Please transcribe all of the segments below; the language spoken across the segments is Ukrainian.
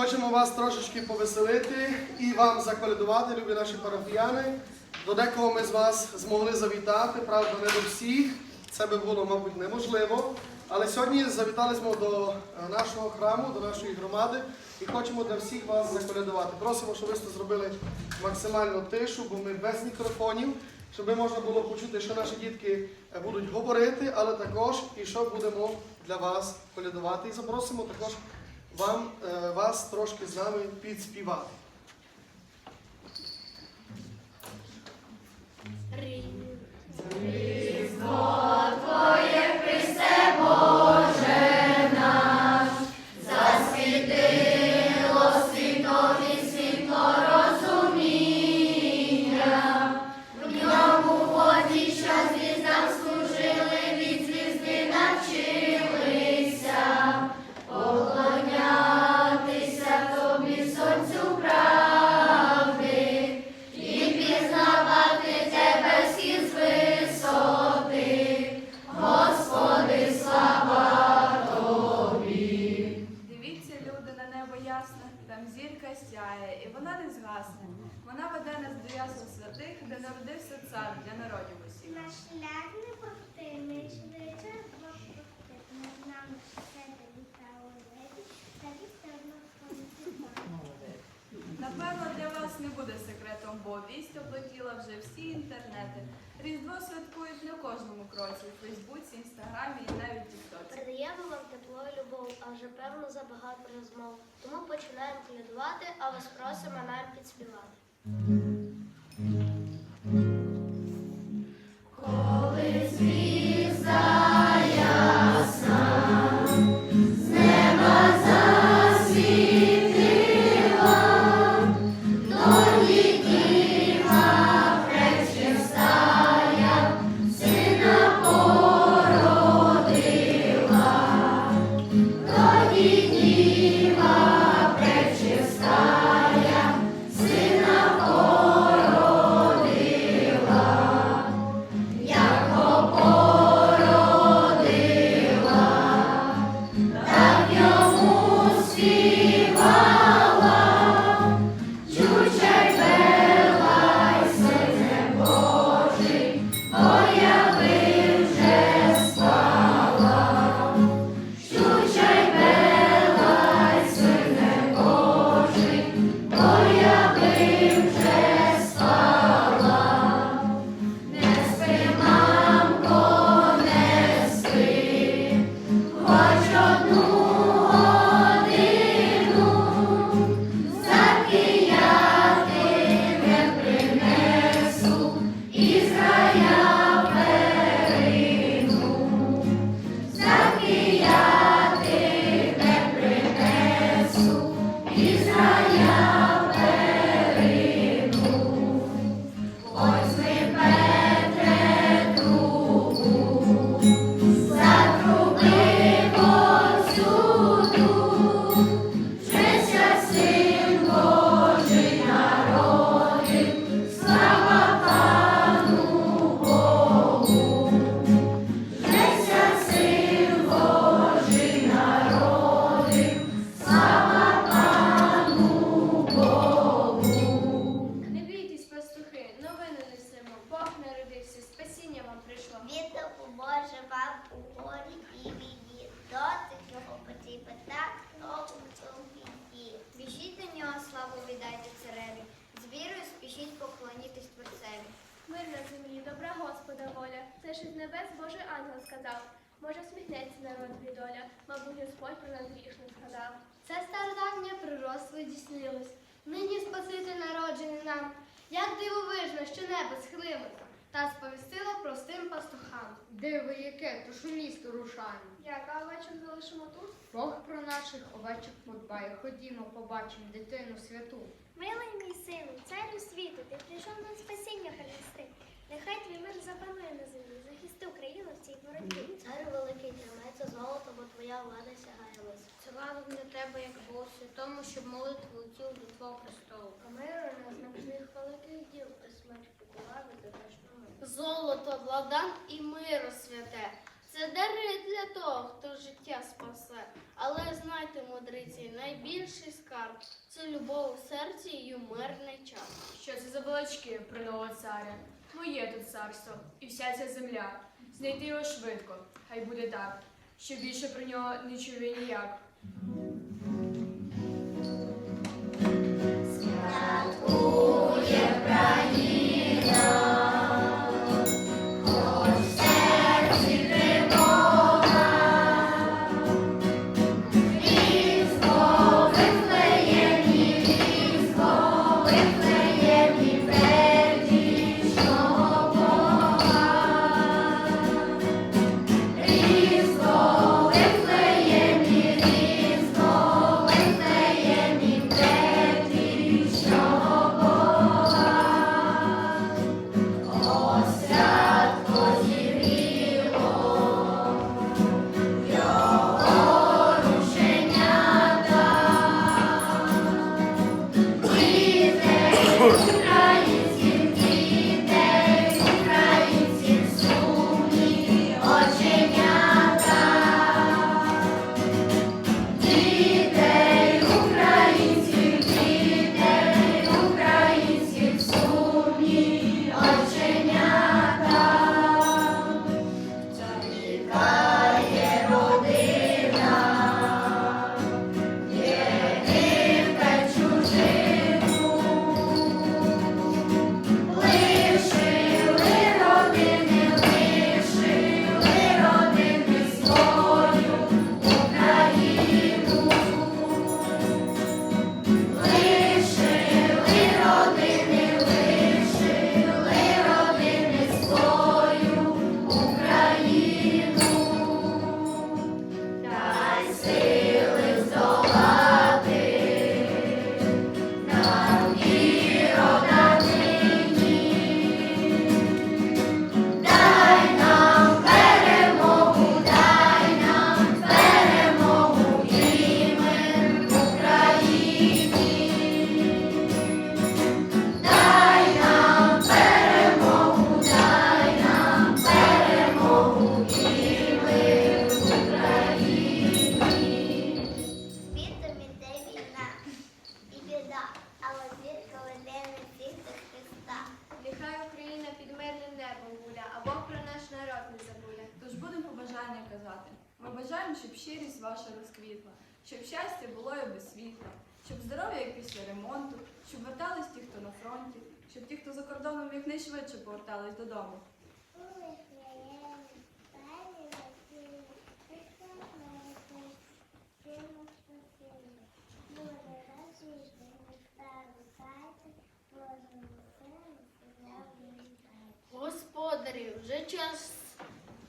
Хочемо вас трошечки повеселити і вам заколядувати, любі наші парафіяни. До декого ми з вас змогли завітати, правда, не до всіх. Це би було, мабуть, неможливо. Але сьогодні завітали ми до е, нашого храму, до нашої громади і хочемо для всіх вас заколядувати. Просимо, щоб ви це зробили максимально тишу, бо ми без мікрофонів, щоб можна було почути, що наші дітки е, будуть говорити, але також і що будемо для вас колядувати. І запросимо також вам, е, вас трошки з нами підспівати. Дивіться, сяє, і вона не згасне. Вона веде нас до ясел святих, де народився цар для народів усіх. Наш шлях не повтимий, швидше Бог. Ми леді, та все Напевно, для вас не буде секретом, бо вість облетіла вже всі інтернети. Різдво святкують на кожному кроці у Фейсбуці, Інстаграмі і навіть Тіктоці. Передаємо вам тепло і любов, а вже певно забагато розмов. Тому починаємо колядувати, а вас просимо нам підспівати. Добра Господа воля. Це ж із небес Божий ангел сказав. Може, сміхнеться народ від доля, мабуть, Господь про нас грішно згадав. Це стародавнє пророцтво здійснилось. Нині Спаситель народжений нам. Як дивовижно, що небо схилилося, та сповістило простим пастухам. Диво яке, то що місто рушаємо. Як, а вечір залишимо тут? Бог про наших овечок подбає. Ходімо, побачимо дитину святу. Милий мій сину, царю світу, ти прийшов на спасіння принести. Нехай твій мир запанує на землі, захисти Україну в цій боротьбі. Цар великий тримається золото, бо твоя влада сягає лис. Це влада для тебе, як Бог святому, щоб молитву летів до твого престолу. А миру на значних великих діл, та смерть те, що ми. Золото, владан і миро святе. Це дари для того, хто життя спасе. Але знайте, мудриці, найбільший скарб це любов у серці і мирний час. Що це за балачки про нового царя? Моє тут царство і вся ця земля. Знайти його швидко, хай буде так, що більше про нього не чув я ніяк. Казати. Ми бажаємо, щоб щирість ваша розквітла, щоб щастя було і без світла, щоб здоров'я як після ремонту, щоб вертались ті, хто на фронті, щоб ті, хто за кордоном якнайшвидше повертались додому. Господарі, вже час,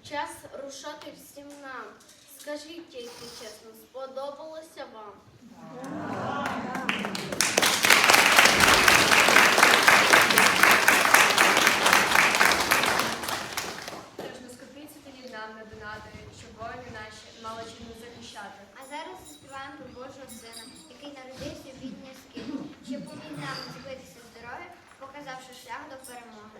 час рушати всім нам. Скажіть тільки чесно, сподобалося вам? Тож не скотиться тоді нам на донати, щоб воїни наші мали чим не захищати. А зараз заспіваємо про Божого сина, який народився в бідній скині, що поміг нам збитися здоров'я, показавши шлях до перемоги.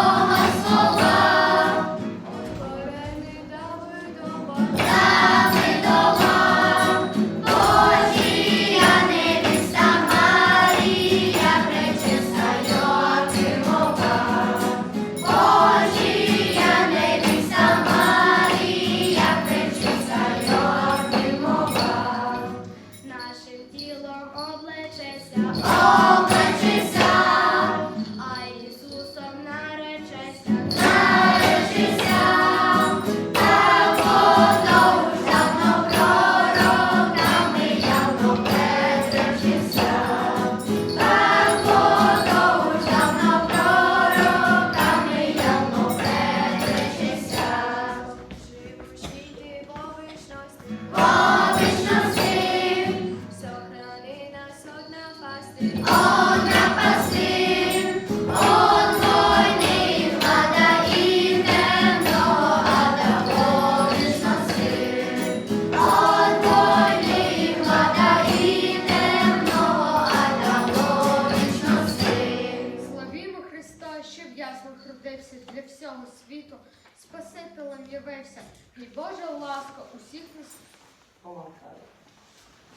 все. І Божа ласка усіх нас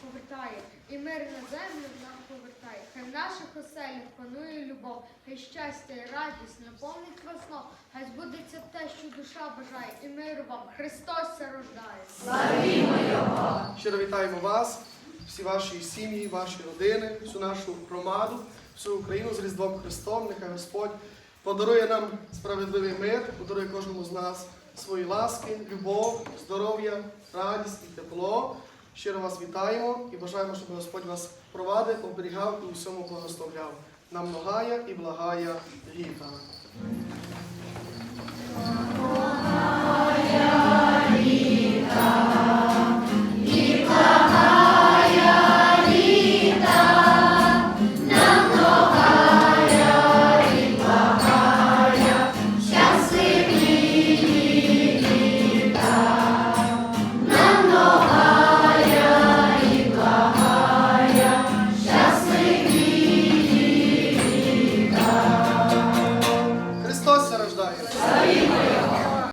повертає, і мир на землю нам повертає. Хай в наших оселях панує любов, хай щастя і радість наповнить вас знов. Хай збудеться те, що душа бажає, і миру вам Христос се рождає. Щиро вітаємо вас, всі ваші сім'ї, ваші родини, всю нашу громаду, всю Україну з Різдвом Христом. Нехай Господь подарує нам справедливий мир, подарує кожному з нас свої ласки, любов, здоров'я, радість і тепло. Щиро вас вітаємо і бажаємо, щоб Господь вас провадив, оберігав і усьому благословляв. Нам многая і благая літа.